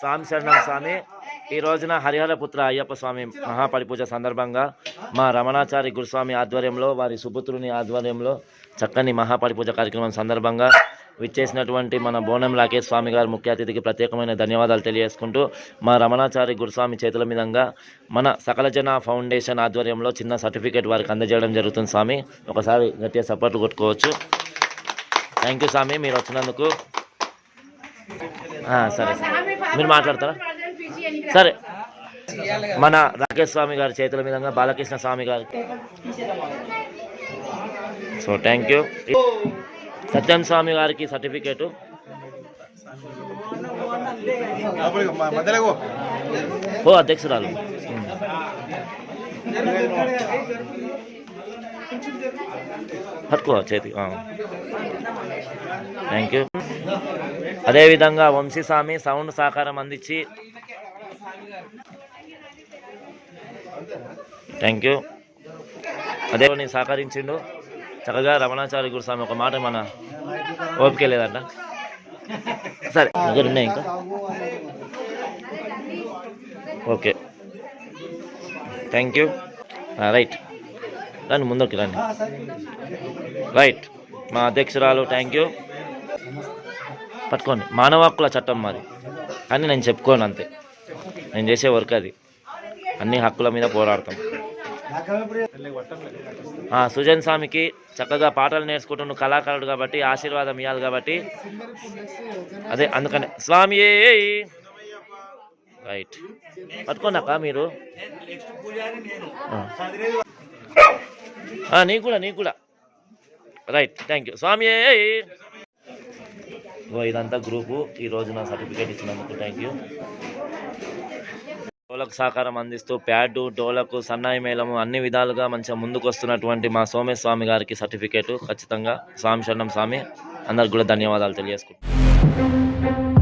స్వామి శరణం స్వామి. ఈ రోజున హరిహరపుత్ర అయ్యప్ప స్వామి మహాపరిపూజ సందర్భంగా మా రమణాచారి గురుస్వామి ఆధ్వర్యంలో వారి సుపుత్రుని ఆధ్వర్యంలో చక్కని మహాపరిపూజ కార్యక్రమం సందర్భంగా విచ్చేసినటువంటి మన బోనం రాకేష్ స్వామి గారు ముఖ్య అతిథికి ప్రత్యేకమైన ధన్యవాదాలు తెలియజేసుకుంటూ మా రమణాచారి గురుస్వామి చేతుల మీదంగా మన సకలజన ఫౌండేషన్ ఆధ్వర్యంలో చిన్న సర్టిఫికేట్ వారికి అందజేయడం జరుగుతుంది స్వామి. ఒకసారి గట్టిగా సపోర్ట్ కొట్టుకోవచ్చు. థ్యాంక్ యూ స్వామి మీరు వచ్చినందుకు. సరే సరే. మీరు మాట్లాడతారా? సరే. మన రాకేష్ స్వామి గారి చేతుల మీదుగా Balakrishna Swami garu so thank you Satyam Swami గారికి సర్టిఫికేటు ఓ అధ్యక్షురాలు. పట్టుకో చేతి. థ్యాంక్ యూ అదేవిధంగా వంశీస్వామి సౌండ్ సహకారం అందించి థ్యాంక్ యూ అదే నేను సహకరించిండు. చక్కగా రమణాచారి గురుస్వామి ఒక మాట మన ఓపిక లేదంట. సరే దగ్గర ఉన్నాయి ఇంకా. ఓకే థ్యాంక్ యూ రైట్ రండి ముందుకి రండి. రైట్ మా అధ్యక్షురాలు థ్యాంక్ యూ పట్టుకోండి. మానవ హక్కుల చట్టం మాది. అని నేను చెప్పుకోను అంతే. నేను చేసే వర్క్ అది. అన్ని హక్కుల మీద పోరాడతాం. సుజన్ స్వామికి చక్కగా పాటలు నేర్చుకుంటున్న కళాకారుడు కాబట్టి ఆశీర్వాదం ఇవ్వాలి కాబట్టి. అదే అందుకనే. స్వామి రైట్. పట్టుకోండి అక్క మీరు. నీకు కూడా నీకు కూడా. రైట్. థ్యాంక్ యూ స్వామి ఇదంతా గ్రూపు. ఈ నా సర్టిఫికేట్ ఇచ్చినందుకు థ్యాంక్ యూ డోలకు సహకారం అందిస్తూ ప్యాడు డోలకు సన్నాయి మేళము అన్ని విధాలుగా మంచిగా ముందుకు వస్తున్నటువంటి మా స్వామి గారికి సర్టిఫికేటు. ఖచ్చితంగా స్వామి శరణం స్వామి అందరికి కూడా ధన్యవాదాలు తెలియజేసుకుంటాం